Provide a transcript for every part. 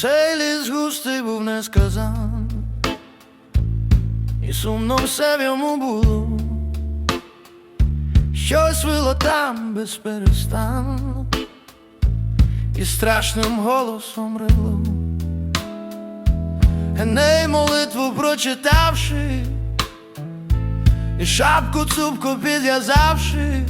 Цей ліс густий був несказан, і сумно все в йому було, щось вило там без перестану, і страшним голосом рило. Еней молитву прочитавши, і шапку цупку підв'язавши,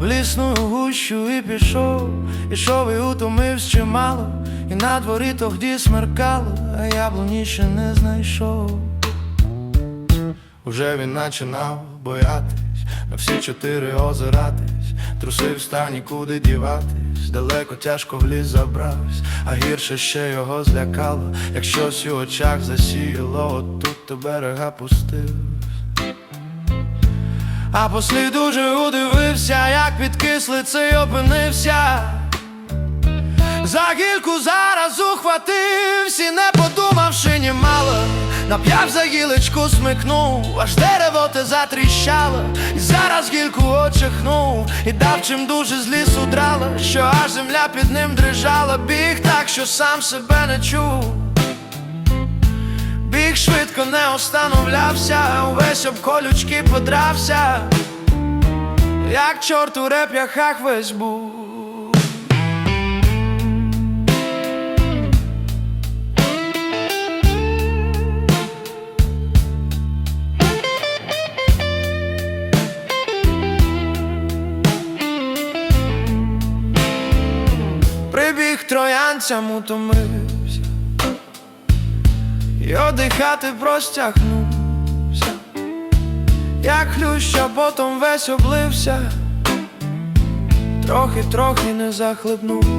в лісну гущу і пішов, ішов і утомився чимало, і на дворі тогді смеркало, а яблуні ще не знайшов. Уже він починав боятись, на всі чотири озиратись, трусив ста нікуди діватись, далеко тяжко в ліс забравсь, а гірше ще його злякало, як щось у очах засіяло, отут до берега пустив. А послід дуже удивився, як під кислицею опинився. За гілку зараз ухватився, і не подумавши німало, нап'яв за гілочку смикнув, аж дерево те затріщало, і зараз гілку очихнув, і дав чим дуже з лісу драла, що аж земля під ним дрижала, біг так, що сам себе не чув. Біг не остановлявся, увесь об колючки подрався, як чорт у реп'яхах весь був. Прибіг троянцям утомився, і одихати простягнувся, як хлющ, а потом весь облився, трохи, трохи не захлебнувся.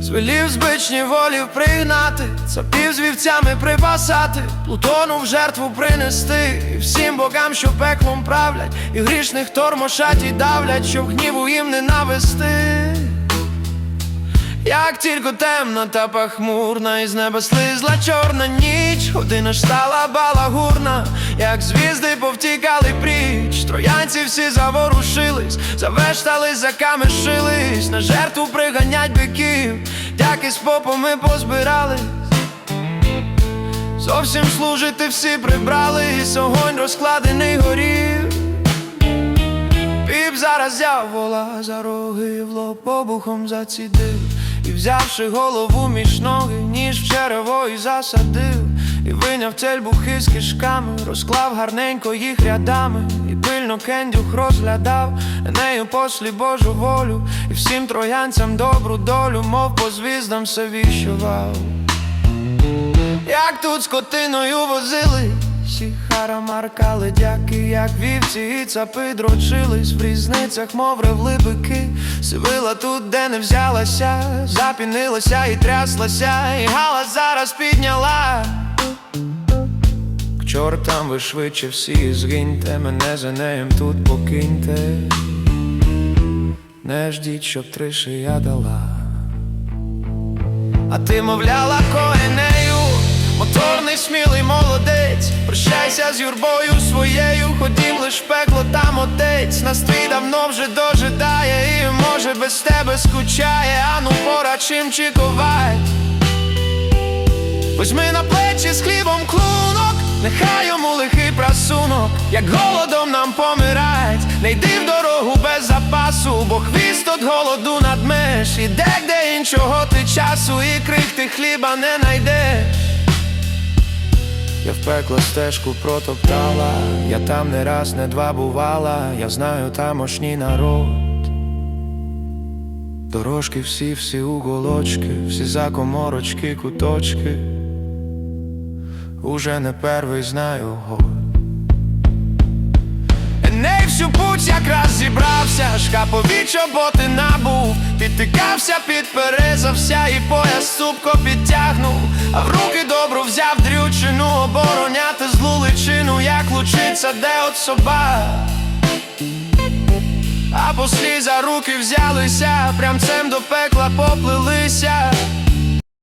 Звелів збичні волів пригнати, цапів з вівцями припасати, Плутону в жертву принести, і всім богам, що пеклом правлять, і грішних тормошать і давлять, щоб гніву їм не навести. Як тільки темна та пахмурна, із неба слизла чорна ніч, година ж стала балагурна, як звізди повтікали пріч, троянці всі заворушились, завештались, закамешились, на жертву приганять биків, дяки з попами позбирались. Зовсім служити всі прибрали, і огонь розкладений горів. Піп зараз взяв вола за роги, в лоб обухом зацідив, і взявши голову між ноги, ніж в черево і засадив, і виняв тельбухи з кишками, розклав гарненько їх рядами, і пильно кендюх розглядав, нею послі Божу волю, і всім троянцям добру долю, мов по звіздам все віщував. Як тут скотиною возились, і харамарка ледяки, як вівці і цапи дрочились в різницях, мов ревли бики, сивила тут, де не взялася, запінилася і тряслася, і галас зараз підняла. К чортам ви швидше всі згиньте, мене за неєм тут покиньте, не ждіть, щоб триші я дала. А ти мовляла коенею, моторний смілий молодець, прощайся з юрбою своєю, ходім лиш пекло там отець, нас твій давно вже дожидає, без тебе скучає, а ну пора чим чекувати. Возьми на плечі з хлібом клунок, нехай йому лихий прасунок, як голодом нам помирать, не йди в дорогу без запасу, бо хвіст от голоду надмеш, і де-де іншого ти часу, і крихти хліба не найдеш. Я в пекло стежку протоптала, я там не раз, не два бувала, я знаю тамошній народ. Дорожки всі, всі уголочки, всі закоморочки, куточки. Уже не перший знаю год. Еней всю путь якраз зібрався, шкапові чоботи набув, підтикався, підперезався і пояс супко підтягнув, а в руки добру взяв дрючину, обороняти злу личину, як лучиться, де от собак. А послі за руки взялися, прямцем до пекла поплилися,